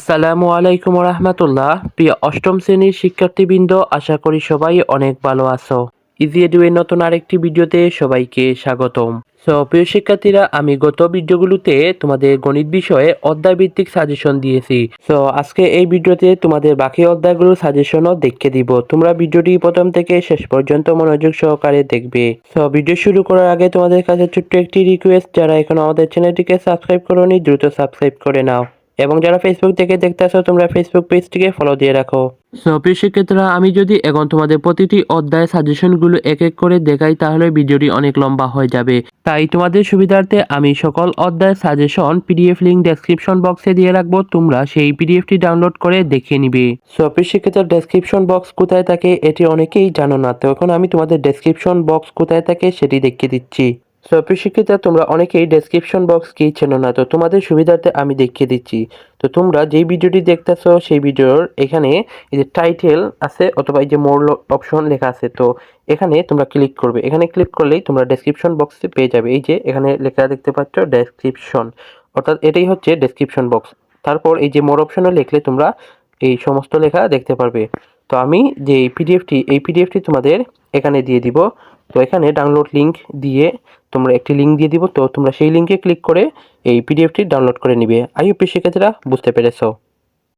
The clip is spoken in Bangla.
আসসালামু আলাইকুম রহমতুল্লাহ। প্রিয় অষ্টম শ্রেণির শিক্ষার্থীবৃন্দ, আশা করি সবাই অনেক ভালো আছো। ইজি এডুয়ের নতুন আরেকটি ভিডিওতে সবাইকে স্বাগতম। সো প্রিয় শিক্ষার্থীরা, আমি গত ভিডিওগুলোতে তোমাদের গণিত বিষয়ে অধ্যায় ভিত্তিক সাজেশন দিয়েছি। সো আজকে এই ভিডিওতে তোমাদের বাকি অধ্যায়গুলোর সাজেশনও দেখে দিব। তোমরা ভিডিওটি প্রথম থেকে শেষ পর্যন্ত মনোযোগ সহকারে দেখবে। সো ভিডিও শুরু করার আগে তোমাদের কাছে ছোট্ট একটি রিকোয়েস্ট যারা এখন আমাদের চ্যানেলটিকে সাবস্ক্রাইব করোনি, দ্রুত সাবস্ক্রাইব করে নাও। এবং যারা ফেসবুক থেকে দেখতে আসো তোমরা ফেসবুক পেজটিকে ফলো দিয়ে রাখো। সো প্রিয় শিক্ষার্থীরা আমি যদি এখন তোমাদের প্রতিটি অধ্যায় সাজেশনগুলো এক এক করে দেখাই তাহলে ভিডিওটি অনেক লম্বা হয়ে যাবে। তাই তোমাদের সুবিধার্থে আমি সকল অধ্যায় সাজেশন পিডিএফ লিঙ্ক ডেসক্রিপশন বক্সে দিয়ে রাখব তোমরা সেই পিডিএফটি ডাউনলোড করে দেখে নিবে। সো প্রিয় শিক্ষার্থীরা ডেসক্রিপশন বক্স কোথায় থাকে এটি অনেকেই জানো না তো এখন আমি তোমাদের ডেসক্রিপশন বক্স কোথায় থাকে সেটি দেখিয়ে দিচ্ছি। সো প্রিয় শিক্ষিতা তোমরা অনেকেই ডেসক্রিপশন বক্স কি চেনো না, তো তোমাদের সুবিধার্থে আমি দেখিয়ে দিচ্ছি। তো তোমরা যেই ভিডিওটি দেখতেছো, সেই ভিডিওর এখানে এই যে টাইটেল আছে অথবা এই যে মোর অপশন লেখা আছে, তো এখানে তোমরা ক্লিক করবে। এখানে ক্লিক করলেই তোমরা ডেসক্রিপশন বক্সে পেয়ে যাবে। এই যে এখানে লেখা দেখতে পাচ্ছ ডেসক্রিপশন অর্থাৎ এটাই হচ্ছে ডেসক্রিপশন বক্স তারপর এই যে মোর অপশনে লিখলে তোমরা এই সমস্ত লেখা দেখতে পারবে। তো আমি যে পিডিএফটি এই পিডিএফটি তোমাদের এখানে দিয়ে দিব। তো এখানে ডাউনলোড লিংক দিয়ে তোমরা একটি লিঙ্ক দিয়ে দিব, তো তোমরা সেই লিঙ্কে ক্লিক করে এই পিডিএফটি ডাউনলোড করে নিবে। আইইউপি শিক্ষার্থীরা বুঝতে পেরেছ।